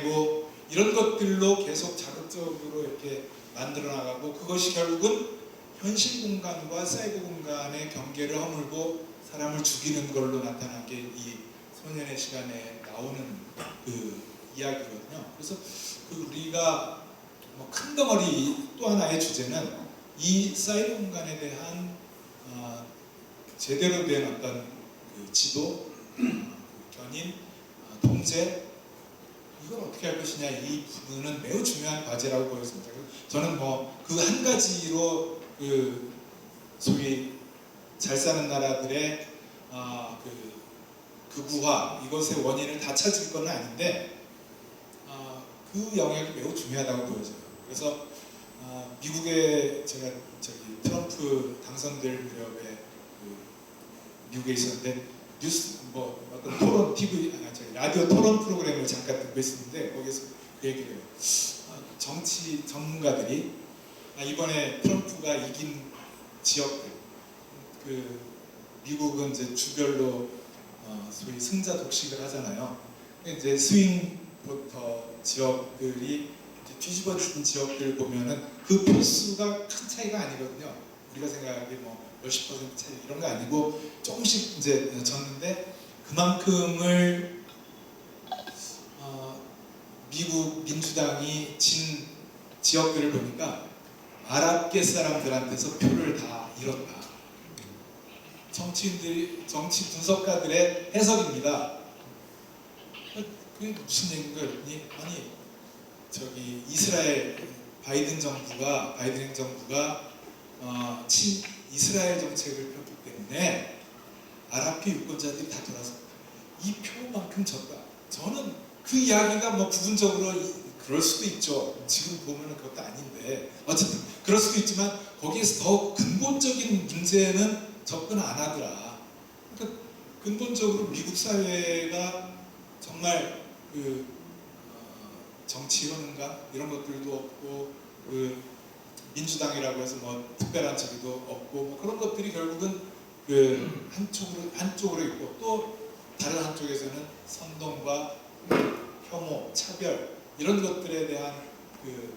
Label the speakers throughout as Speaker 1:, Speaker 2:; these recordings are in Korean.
Speaker 1: 그리고 이런 것들로 계속 자극적으로 이렇게 만들어 나가고 그것이 결국은 현실 공간과 사이버 공간의 경계를 허물고 사람을 죽이는 걸로 나타난 게 이 소년의 시간에 나오는 그 이야기거든요. 그래서 그 우리가 뭐 큰 덩어리 또 하나의 주제는 이 사이버 공간에 대한 어, 제대로 된 어떤 그 지도, 어, 그 견인, 어, 통제 이걸 어떻게 할 것이냐 이 부분은 매우 중요한 과제라고 보였습니다. 저는 뭐 그 한 가지로 그 소위 잘 사는 나라들의 아, 그 극우화 이것의 원인을 다 찾을 건 아닌데 아, 그 영역이 매우 중요하다고 보여져요. 그래서 아, 미국에 제가 저기 트럼프 당선될 무렵에 그 미국에 있었는데 뉴스 뭐 어떤 토론 TV 아 저기 라디오 토론 프로그램을 잠깐 듣고 있었는데 거기서 그 얘기를 해요. 아, 정치 전문가들이 아, 이번에 트럼프가 이긴 지역들 그 미국은 이제 주별로 어, 소위 승자 독식을 하잖아요. 이제 스윙 보터 지역들이 뒤집어진 지역들 보면은 그 표수가 큰 차이가 아니거든요. 우리가 생각하기에 뭐 몇십 퍼센트 차이 이런 거 아니고 조금씩 이제 졌는데 그만큼을 어, 미국 민주당이 진 지역들을 보니까 아랍계 사람들한테서 표를 다 잃었다. 정치인들이 정치 분석가들의 해석입니다. 그게 무슨 얘기인가 했더니 아니 저기 이스라엘 바이든 정부가 바이든 행정부가 어, 친 이스라엘 정책을 폈기 때문에 아랍계 유권자들이 다 돌아서 이 표만큼 졌다. 저는 그 이야기가 뭐 부분적으로 이- 그럴 수도 있죠. 지금 보면은 그것도 아닌데 어쨌든 그럴 수도 있지만 거기에서 더 근본적인 문제는 접근 안 하더라. 그러니까 근본적으로 미국 사회가 정말 그 어, 정치 현가 이런 것들도 없고 그 민주당이라고 해서 뭐 특별한 저기도 없고 것들이 결국은 그 한쪽으로 한쪽으로 있고 또 다른 한쪽에서는 선동과 혐오, 차별 이런 것들에 대한 그,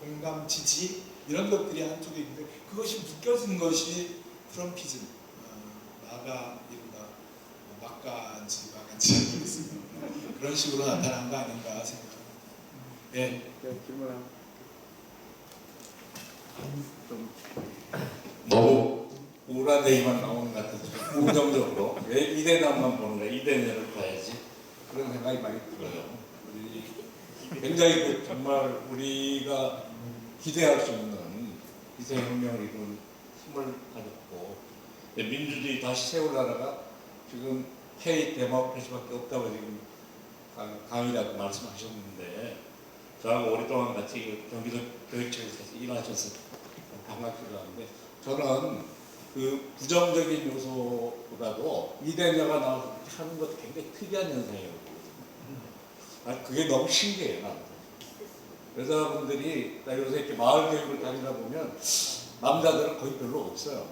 Speaker 1: 그 공감, 지지 이런 것들이 한쪽에 있는데 그것이 묶여진 것이 트럼피즘, 어, 마가 이른바 어, 막간지 막간지 모르겠습니다. 그런 식으로 나타난 거 아닌가 생각합니다. 네.
Speaker 2: 네, 질문 한. 좀
Speaker 3: 너무 우울한 얘기만 나오는 것좀 긍정적으로. 왜 이대남만 보는 거야 이대녀를 봐야지. 그런 생각이 많이 들어요. 굉장히 그 정말 우리가 기대할 수 있는 기생혁명을 이룬 힘을 가졌고 민주주의 다시 세우려다가 지금 K 데모크래시밖에 없다고 지금 강- 강의라고 말씀하셨는데 저하고 오랫동안 같이 그 경기도 교육청에서 일하셔서 반갑기도 한데 저는 그 부정적인 요소보다도 이대녀가 나와서 하는 것도 굉장히 특이한 현상이라고 보거든요. 아, 그게 너무 신기해요, 나한테. 여자분들이 나 요새 이렇게 마을 교육을 다니다 보면 남자들은 거의 별로 없어요.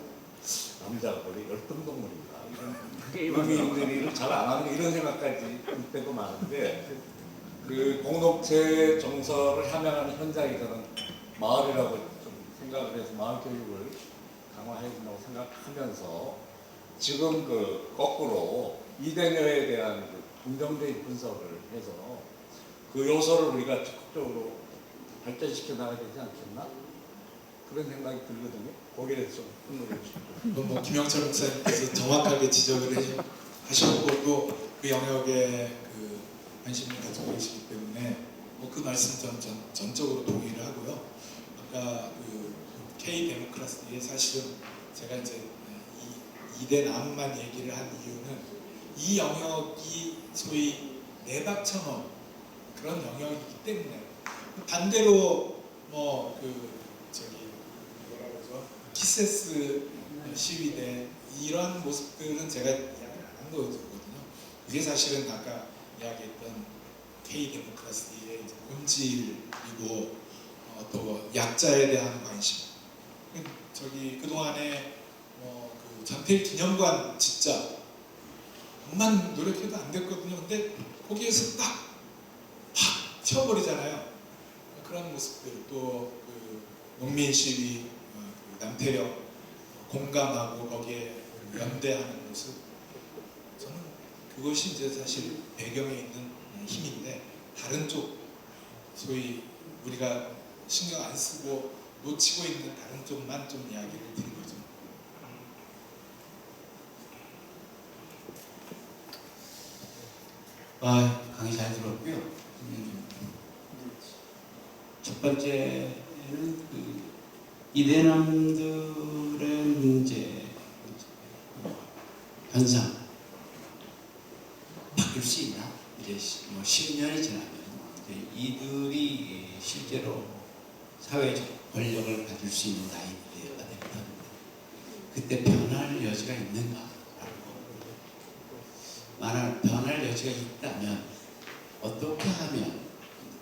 Speaker 3: 남자가 거의 열등동물인가 이런 의미인들이 잘안 하는 이런 생각까지 들 때도 많은데 그 공동체 정서를 함양하는 현장이 저는 마을이라고 좀 생각을 해서 마을 교육을 강화해야 된다고 생각하면서 지금 그 거꾸로 이대녀에 대한 그 긍정적인 분석을 해서 그 요소를 우리가 적극적으로 발전시켜 나가야 되지 않겠나? 그런 생각이 들거든요. 대해서 좀 분노를 주시고.
Speaker 1: 뭐 김영철 목사님께서 정확하게 지적을 해- 하셨고 또 그 영역에 그 관심을 가지고 계시기 때문에 뭐 그 말씀 전, 전 전적으로 동의를 하고요. 그 데모크라시에 사실은 제가 이제 이 이대 남만 얘기를 한 이유는 이 영역이 소위 내박천원 그런 영역이기 때문에 반대로 뭐 그 저기 뭐라 그러죠 키세스 시위대 이런 모습들은 제가 이야기를 안 한 거거든요. 그게 사실은 아까 이야기했던 K 데모크라시의 본질이고 어, 또 약자에 대한 관심. 그 저기 그 동안에 뭐그 전태일 기념관 진짜 엄만 노력해도 안 됐거든요. 근데 거기에서 딱 치워버리잖아요. 그런 모습들 또 그 농민 시위, 어, 그 남태령 공감하고 거기에 연대하는 모습 저는 그것이 이제 사실 배경에 있는 힘인데 다른 쪽 소위 우리가 신경 안 쓰고 놓치고 있는 다른 쪽만 좀 이야기를 드린 거죠.
Speaker 2: 아, 강의 잘 들었고요. 음, 첫 번째는 그 이대남들의 이제 현상 바뀔 수 있나? 이제 시- 뭐 10년이 지나면 이제 이들이 실제로 사회적 권력을 가질 수 있는 나이대가 된다. 그때 변할 여지가 있는가라고 만약 변할 여지가 있다면 어떻게 하면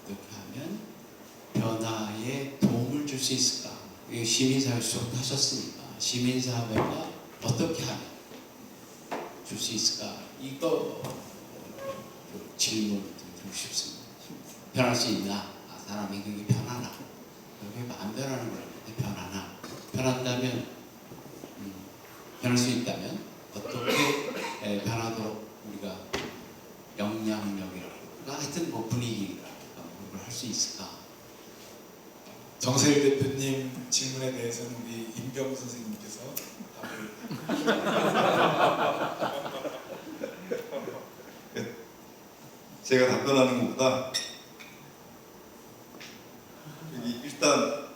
Speaker 2: 어떻게 하면 변화에 도움을 줄 수 있을까? 이 시민사회 수업 하셨으니까 시민사회가 어떻게 하면 줄 수 있을까? 이거 그 질문 좀 드리고 싶습니다. 변할 수 있나? 아, 사람이 그게 변하나? 그게 안 변하는 거라는데 변하나? 변한다면 음, 변할 수 있다면 어떻게 에, 변하도록 우리가 영향력이랄까 하여튼 뭐 분위기랄까 그걸 할 수 있을까?
Speaker 1: 정세일 대표님 질문에 대해서는 우리 임병우 선생님께서 답을
Speaker 4: 제가 답변하는 것보다 여기 일단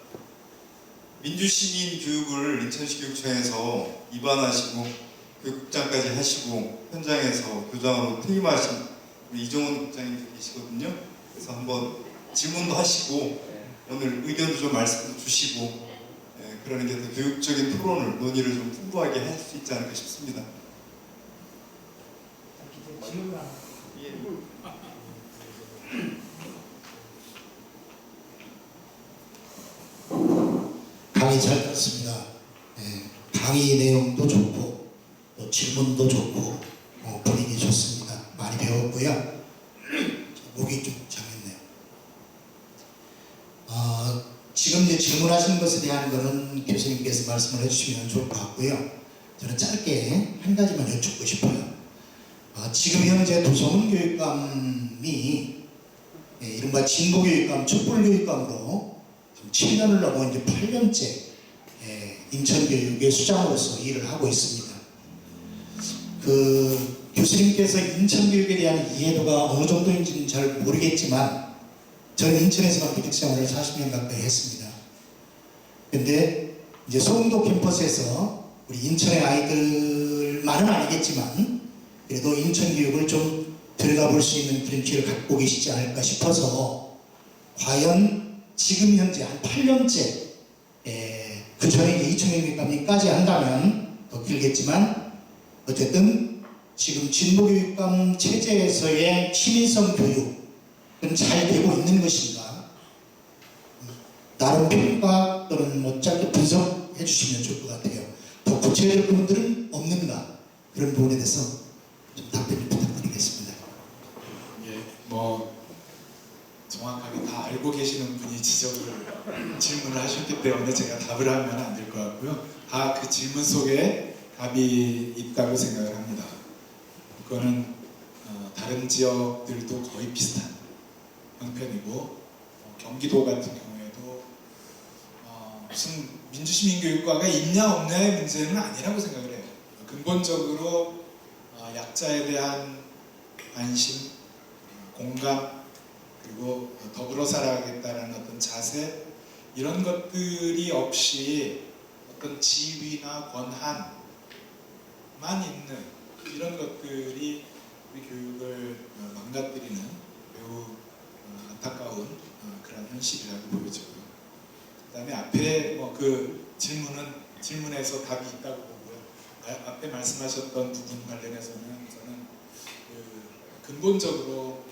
Speaker 4: 민주시민 교육을 인천시 교육청에서 입안하시고 교육국장까지 하시고 현장에서 교장으로 퇴임하신 우리 이종원 국장님 계시거든요. 그래서 한번 질문도 하시고 오늘 의견도 좀 말씀도 주시고 예, 그러는 게 더 교육적인 토론을 논의를 좀 풍부하게 할 수 있지 않을까 싶습니다.
Speaker 5: 강의 잘 들었습니다. 예, 강의 내용도 좋고 또 질문도 좋고 어, 분위기 좋습니다. 많이 배웠고요. 목이 좀 잠겼네요. 어, 지금 이제 질문하신 것에 대한 거는 교수님께서 말씀을 해주시면 좋을 것 같고요. 저는 짧게 한 가지만 여쭙고 싶어요. 어, 지금 현재 도서문 교육감이 예, 이른바 진보교육감, 촛불교육감으로 7년을 넘어 이제 8년째 예, 인천교육의 수장으로서 일을 하고 있습니다. 그 교수님께서 인천교육에 대한 이해도가 어느 정도인지는 잘 모르겠지만 저는 인천에서만 교육 생활을 40년 가까이 했습니다. 근데 이제 소음도 캠퍼스에서 우리 인천의 아이들만은 아니겠지만 그래도 인천 교육을 좀 들여다 볼 수 있는 그런 기회를 갖고 계시지 않을까 싶어서 과연 지금 현재 한 8년째 그 전에 이제 이청용 교육감님까지 한다면 더 길겠지만 어쨌든 지금 진보교육감 체제에서의 시민성 교육은 잘 되고 있는 것인가 나름 평가 또는 뭐 짧게 분석해 주시면 좋을 것 같아요. 더 구체적인 부분들은 없는가 그런 부분에 대해서 좀 답변을 부탁드리겠습니다.
Speaker 1: 예, 뭐 정확하게 다 알고 계시는 분이 지적을 질문을 하셨기 때문에 제가 답을 하면 안 될 것 같고요. 다 그 질문 속에 답이 있다고 생각을 합니다. 그거는 어, 다른 지역들도 거의 비슷한 형편이고 어, 경기도 같은 경우에도 어, 무슨 민주시민교육과가 있냐 없냐의 문제는 아니라고 생각을 해요. 근본적으로 어, 약자에 대한 관심, 공감 그리고 더불어 살아가겠다는 어떤 자세 이런 것들이 없이 어떤 지위나 권한만 있는 이런 것들이 우리 교육을 어, 망가뜨리는 매우 어, 안타까운 어, 그런 현실이라고 보여지고요. 그다음에 앞에 뭐 그 질문은 질문에서 답이 있다고 보고요. 아, 앞에 말씀하셨던 부분 관련해서는 저는 그 근본적으로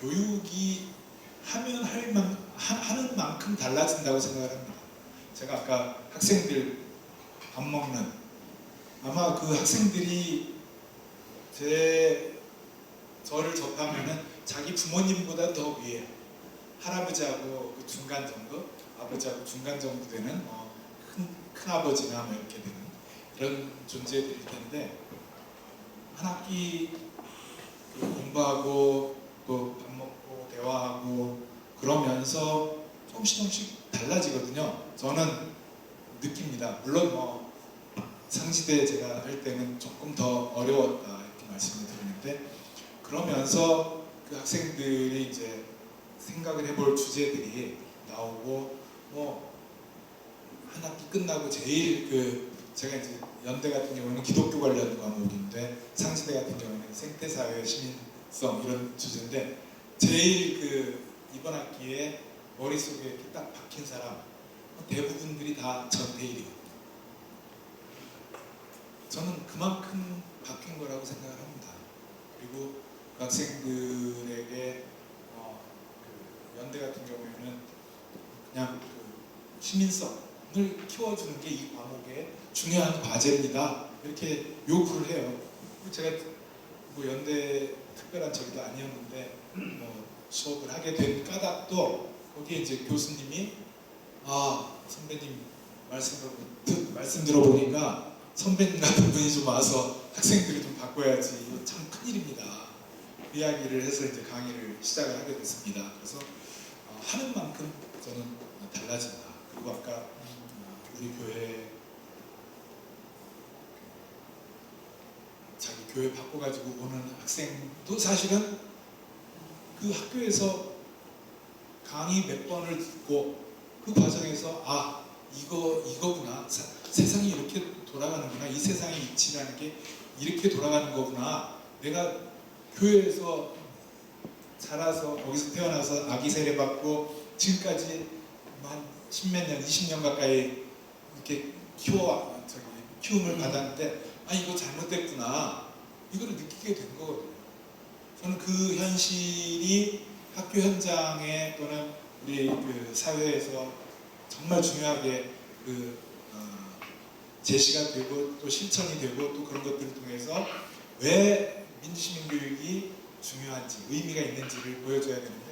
Speaker 1: 교육이 하면 할 만, 하, 하는 만큼 달라진다고 생각을 합니다. 제가 아까 학생들 밥 먹는 아마 그 학생들이 제 저를 접하면은 자기 부모님보다 더 위에 할아버지하고 그 중간 정도, 아버지하고 중간 정도 되는 어, 큰, 큰 아버지나 뭐 이렇게 되는 그런 존재들일 텐데 한 학기 그 공부하고 또 밥 먹고 대화하고 그러면서 조금씩 조금씩 달라지거든요. 저는 느낍니다. 물론 뭐 상시대 제가 할 때는 조금 더 어려웠다 이렇게 말씀을 드리는데 그러면서 그 학생들이 이제 생각을 해볼 주제들이 나오고 뭐 한 학기 끝나고 제일 그 제가 이제 연대 같은 경우는 기독교 관련 과목인데 상시대 같은 경우는 생태사회 시민성 이런 주제인데 제일 그 이번 학기에 머릿속에 이렇게 딱 박힌 사람 대부분들이 다 전대일이거든요. 저는 그만큼 바뀐 거라고 생각을 합니다. 그리고 그 학생들에게 어, 그 연대 같은 경우에는 그냥 그 시민성을 키워주는 게 이 과목의 중요한 과제입니다. 이렇게 요구를 해요. 제가 뭐 연대 특별한 저기도 아니었는데 뭐 수업을 하게 된 까닭도 거기에 이제 교수님이 아 선배님 말씀 말씀 들어보니까 선배님 같은 분이 좀 와서 학생들을 좀 바꿔야지 이거 참 큰일입니다. 그 이야기를 해서 이제 강의를 시작을 하게 됐습니다. 그래서 어, 하는 만큼 저는 달라진다. 그리고 아까 어, 우리 교회 자기 교회 바꿔가지고 오는 학생도 사실은 그 학교에서 강의 몇 번을 듣고 그 과정에서 아 이거 이거구나. 사- 세상이 이렇게 돌아가는구나. 이 세상의 이치라는 게 이렇게 돌아가는 거구나. 내가 교회에서 자라서 거기서 태어나서 아기 세례 받고 지금까지 한 십몇 년, 20년 가까이 이렇게 키워 저기 키움을 받았는데 아 이거 잘못됐구나. 이거를 느끼게 된 거거든요. 저는 그 현실이 학교 현장에 또는 우리 그 사회에서 정말 중요하게 그 어, 제시가 되고 또 실천이 되고 또 그런 것들을 통해서 왜 민주시민 교육이 중요한지 의미가 있는지를 보여줘야 되는